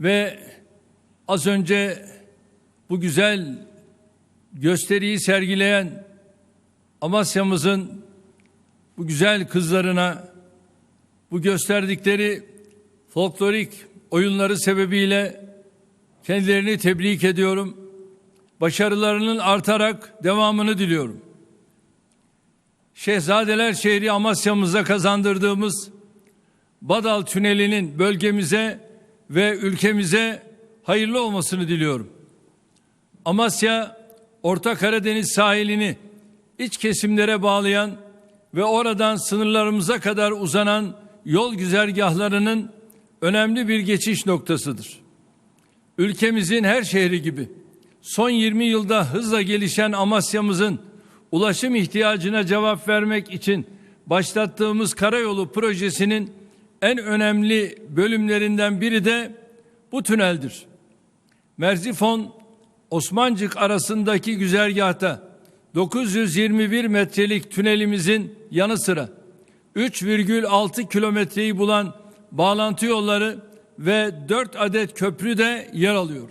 Ve az önce bu güzel gösteriyi sergileyen Amasya'mızın bu güzel kızlarına bu gösterdikleri folklorik oyunları sebebiyle kendilerini tebrik ediyorum. Başarılarının artarak devamını diliyorum. Şehzadeler şehri Amasya'mıza kazandırdığımız Badal Tüneli'nin bölgemize ve ülkemize hayırlı olmasını diliyorum. Amasya, Orta Karadeniz sahilini iç kesimlere bağlayan ve oradan sınırlarımıza kadar uzanan yol güzergahlarının önemli bir geçiş noktasıdır. Ülkemizin her şehri gibi son 20 yılda hızla gelişen Amasya'mızın ulaşım ihtiyacına cevap vermek için başlattığımız karayolu projesinin en önemli bölümlerinden biri de bu tüneldir. Merzifon Osmancık arasındaki güzergahta 921 metrelik tünelimizin yanı sıra 3,6 kilometreyi bulan bağlantı yolları ve 4 adet köprü de yer alıyor.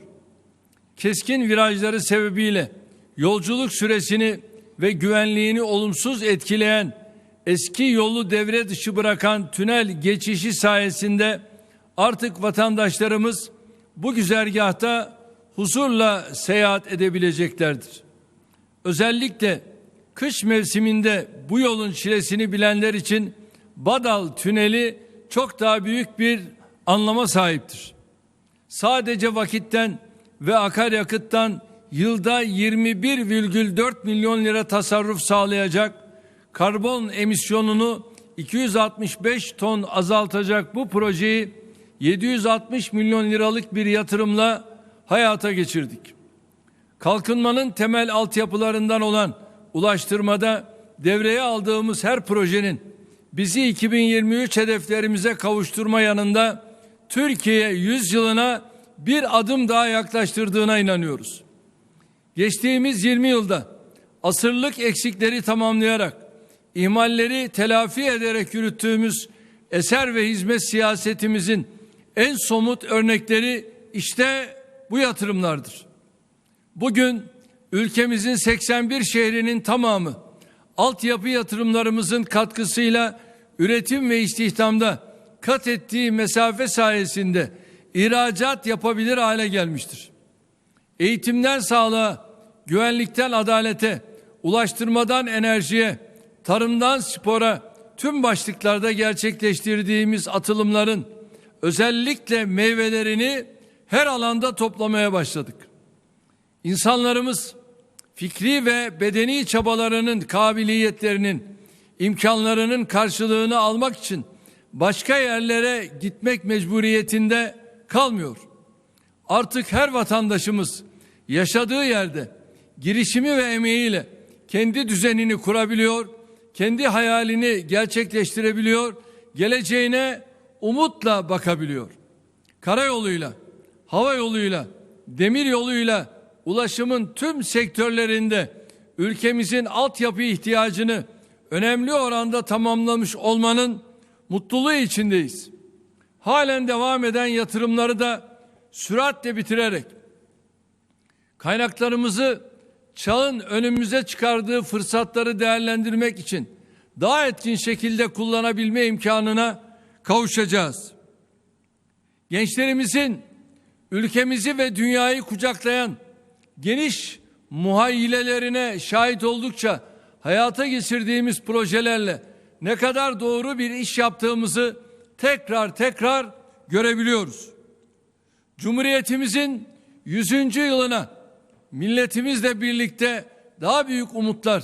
Keskin virajları sebebiyle yolculuk süresini ve güvenliğini olumsuz etkileyen eski yolu devre dışı bırakan tünel geçişi sayesinde artık vatandaşlarımız bu güzergahta huzurla seyahat edebileceklerdir. Özellikle kış mevsiminde bu yolun çilesini bilenler için Badal Tüneli çok daha büyük bir anlama sahiptir. Sadece vakitten ve akaryakıttan yılda 21,4 milyon lira tasarruf sağlayacak, karbon emisyonunu 265 ton azaltacak bu projeyi 760 milyon liralık bir yatırımla hayata geçirdik. Kalkınmanın temel altyapılarından olan ulaştırmada devreye aldığımız her projenin bizi 2023 hedeflerimize kavuşturma yanında Türkiye yüzyılına bir adım daha yaklaştırdığına inanıyoruz. Geçtiğimiz 20 yılda asırlık eksikleri tamamlayarak, ihmalleri telafi ederek yürüttüğümüz eser ve hizmet siyasetimizin en somut örnekleri işte bu yatırımlardır. Bugün ülkemizin 81 şehrinin tamamı altyapı yatırımlarımızın katkısıyla üretim ve istihdamda kat ettiği mesafe sayesinde ihracat yapabilir hale gelmiştir. Eğitimden sağlığa, güvenlikten adalete, ulaştırmadan enerjiye, tarımdan spora tüm başlıklarda gerçekleştirdiğimiz atılımların özellikle meyvelerini her alanda toplamaya başladık. İnsanlarımız fikri ve bedeni çabalarının, kabiliyetlerinin, imkanlarının karşılığını almak için başka yerlere gitmek mecburiyetinde kalmıyor. Artık her vatandaşımız yaşadığı yerde girişimi ve emeğiyle kendi düzenini kurabiliyor, kendi hayalini gerçekleştirebiliyor, geleceğine umutla bakabiliyor. Karayoluyla, hava yoluyla, demir yoluyla ulaşımın tüm sektörlerinde ülkemizin altyapı ihtiyacını önemli oranda tamamlamış olmanın mutluluğu içindeyiz. Halen devam eden yatırımları da süratle bitirerek kaynaklarımızı çağın önümüze çıkardığı fırsatları değerlendirmek için daha etkin şekilde kullanabilme imkanına kavuşacağız. Gençlerimizin ülkemizi ve dünyayı kucaklayan geniş muhayyilelerine şahit oldukça hayata geçirdiğimiz projelerle ne kadar doğru bir iş yaptığımızı tekrar tekrar görebiliyoruz. Cumhuriyetimizin 100. yılına milletimizle birlikte daha büyük umutlar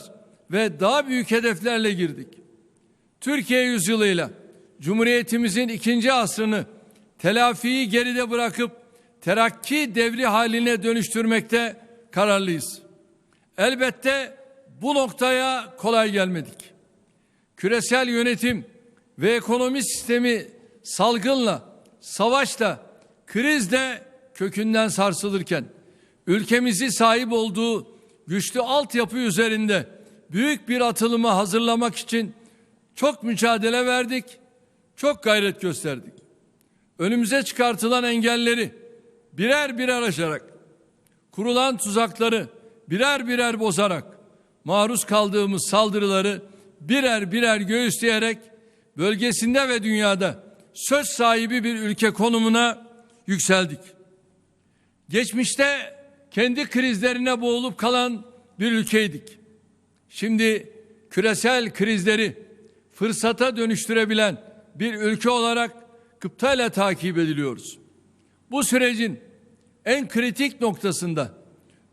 ve daha büyük hedeflerle girdik. Türkiye yüzyılıyla Cumhuriyetimizin ikinci asrını telafiyi geride bırakıp terakki devri haline dönüştürmekte kararlıyız. Elbette bu noktaya kolay gelmedik. Küresel yönetim ve ekonomi sistemi salgınla, savaşla, krizle kökünden sarsılırken ülkemizi sahip olduğu güçlü altyapı üzerinde büyük bir atılımı hazırlamak için çok mücadele verdik, çok gayret gösterdik. Önümüze çıkartılan engelleri birer birer aşarak, kurulan tuzakları birer birer bozarak, maruz kaldığımız saldırıları birer birer göğüsleyerek bölgesinde ve dünyada söz sahibi bir ülke konumuna yükseldik. Geçmişte kendi krizlerine boğulup kalan bir ülkeydik. Şimdi küresel krizleri fırsata dönüştürebilen bir ülke olarak gıptayla takip ediliyoruz. Bu sürecin en kritik noktasında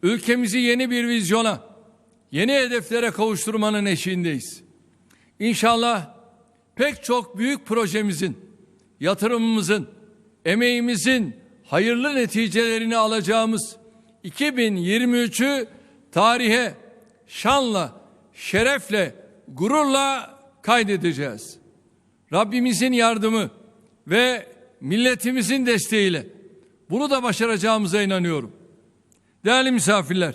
ülkemizi yeni bir vizyona, yeni hedeflere kavuşturmanın eşiğindeyiz. İnşallah pek çok büyük projemizin, yatırımımızın, emeğimizin hayırlı neticelerini alacağımız 2023'ü tarihe şanla, şerefle, gururla kaydedeceğiz. Rabbimizin yardımı ve milletimizin desteğiyle bunu da başaracağımıza inanıyorum. Değerli misafirler,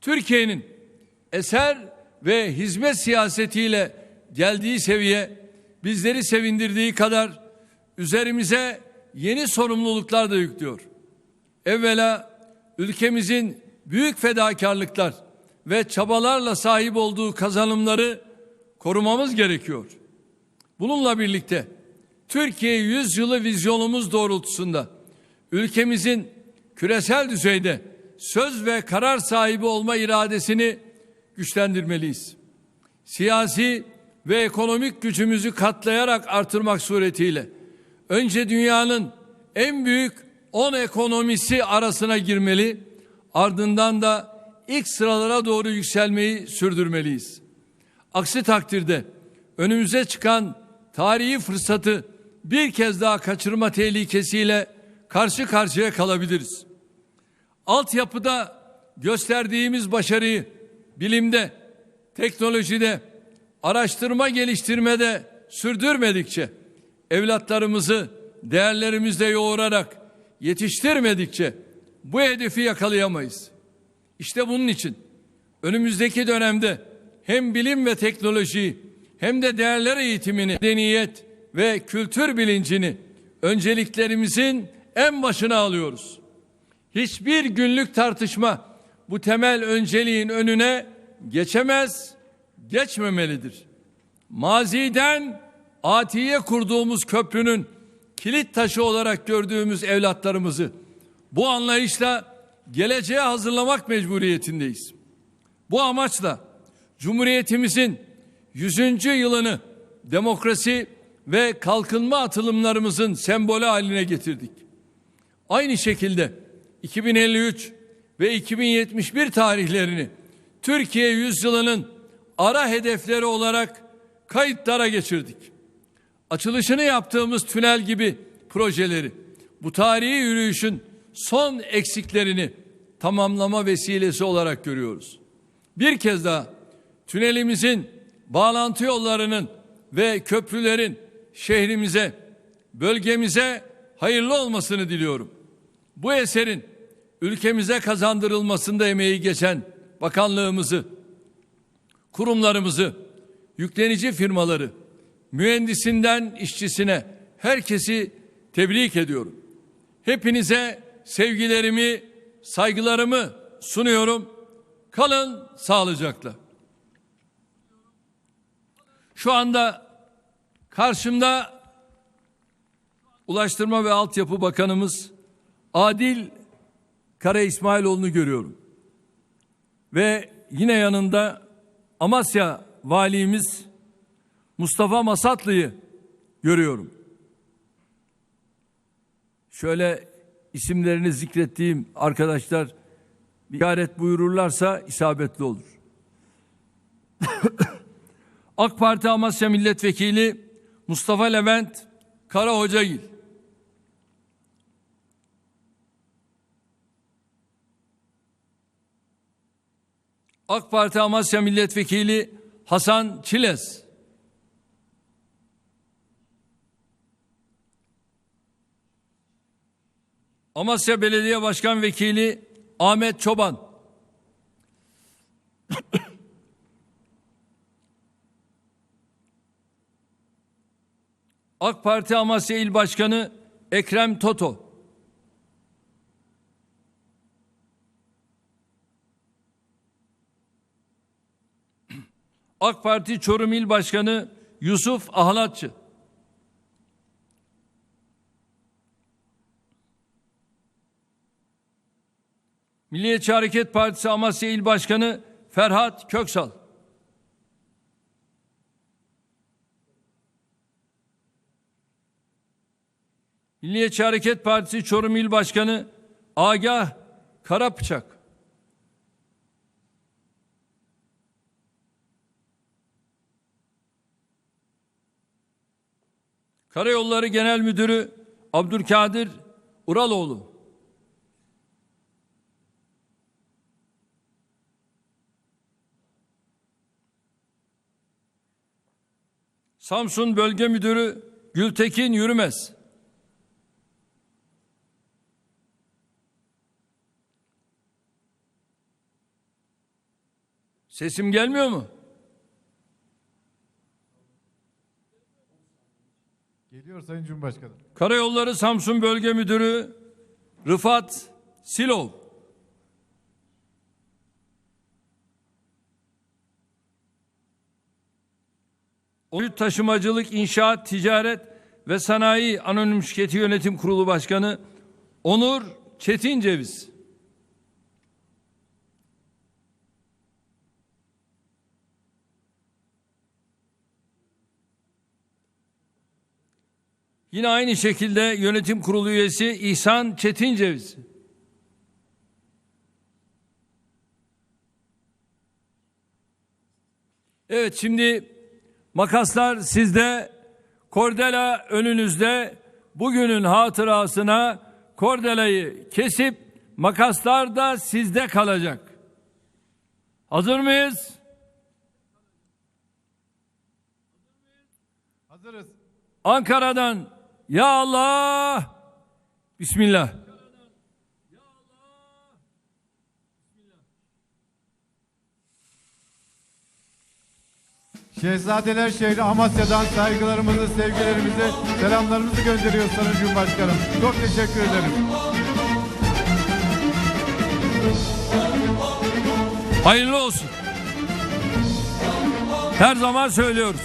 Türkiye'nin eser ve hizmet siyasetiyle geldiği seviye bizleri sevindirdiği kadar üzerimize yeni sorumluluklar da yüklüyor. Evvela ülkemizin büyük fedakarlıklar ve çabalarla sahip olduğu kazanımları korumamız gerekiyor. Bununla birlikte Türkiye yüzyılı vizyonumuz doğrultusunda ülkemizin küresel düzeyde söz ve karar sahibi olma iradesini güçlendirmeliyiz. Siyasi ve ekonomik gücümüzü katlayarak artırmak suretiyle önce dünyanın en büyük 10 ekonomisi arasına girmeli, ardından da ilk sıralara doğru yükselmeyi sürdürmeliyiz. Aksi takdirde önümüze çıkan tarihi fırsatı bir kez daha kaçırma tehlikesiyle karşı karşıya kalabiliriz. Altyapıda gösterdiğimiz başarıyı bilimde, teknolojide, araştırma geliştirmede sürdürmedikçe, evlatlarımızı değerlerimizle yoğurarak yetiştirmedikçe bu hedefi yakalayamayız. İşte bunun için önümüzdeki dönemde hem bilim ve teknolojiyi hem de değerler eğitimini, medeniyet ve kültür bilincini önceliklerimizin en başına alıyoruz. Hiçbir günlük tartışma bu temel önceliğin önüne geçemez, geçmemelidir. Maziden atiye kurduğumuz köprünün kilit taşı olarak gördüğümüz evlatlarımızı bu anlayışla geleceğe hazırlamak mecburiyetindeyiz. Bu amaçla Cumhuriyetimizin 100. yılını demokrasi ve kalkınma atılımlarımızın sembolü haline getirdik. Aynı şekilde 2053 ve 2071 tarihlerini Türkiye yüzyılının ara hedefleri olarak kayıtlara geçirdik. Açılışını yaptığımız tünel gibi projeleri bu tarihi yürüyüşün son eksiklerini tamamlama vesilesi olarak görüyoruz. Bir kez daha tünelimizin bağlantı yollarının ve köprülerin şehrimize, bölgemize hayırlı olmasını diliyorum. Bu eserin ülkemize kazandırılmasında emeği geçen bakanlığımızı, kurumlarımızı, yüklenici firmaları, mühendisinden işçisine herkesi tebrik ediyorum. Hepinize sevgilerimi, saygılarımı sunuyorum. Kalın sağlıcakla. Şu anda karşımda Ulaştırma ve Altyapı Bakanımız Adil Kara İsmailoğlu'nu görüyorum. Ve yine yanında Amasya Valimiz Mustafa Masatlı'yı görüyorum. Şöyle isimlerini zikrettiğim arkadaşlar işaret buyururlarsa isabetli olur. AK Parti Amasya Milletvekili Mustafa Levent Kara Hocagil. AK Parti Amasya Milletvekili Hasan Çiles. Amasya Belediye Başkan Vekili Ahmet Çoban. AK Parti Amasya İl Başkanı Ekrem Toto. AK Parti Çorum İl Başkanı Yusuf Ahlatçı. Milliyetçi Hareket Partisi Amasya İl Başkanı Ferhat Köksal. Milliyetçi Hareket Partisi Çorum İl Başkanı Agah Karapıçak. Karayolları Genel Müdürü Abdülkadir Uraloğlu. Samsun Bölge Müdürü Gültekin Yürümez. Sesim gelmiyor mu? Geliyor Sayın Cumhurbaşkanım. Karayolları Samsun Bölge Müdürü Rıfat Silov. Oyut Taşımacılık İnşaat Ticaret ve Sanayi Anonim Şirketi Yönetim Kurulu Başkanı Onur Çetin Ceviz. Yine aynı şekilde yönetim kurulu üyesi İhsan Çetinceviz. Evet şimdi makaslar sizde, kordela önünüzde. Bugünün hatırasına kordelayı kesip makaslar da sizde kalacak. Hazır mıyız? Hazırız. Ankara'dan ya Allah Bismillah. Şehzadeler şehri Amasya'dan saygılarımızı, sevgilerimizi, selamlarımızı gönderiyoruz Sayın Cumhurbaşkanım. Çok teşekkür ederim. Hayırlı olsun. Her zaman söylüyoruz.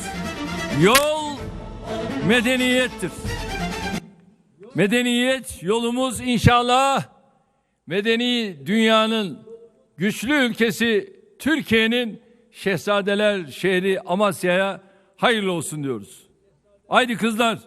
Yol medeniyettir. Medeniyet yolumuz inşallah medeni dünyanın güçlü ülkesi Türkiye'nin Şehzadeler şehri Amasya'ya hayırlı olsun diyoruz. Haydi kızlar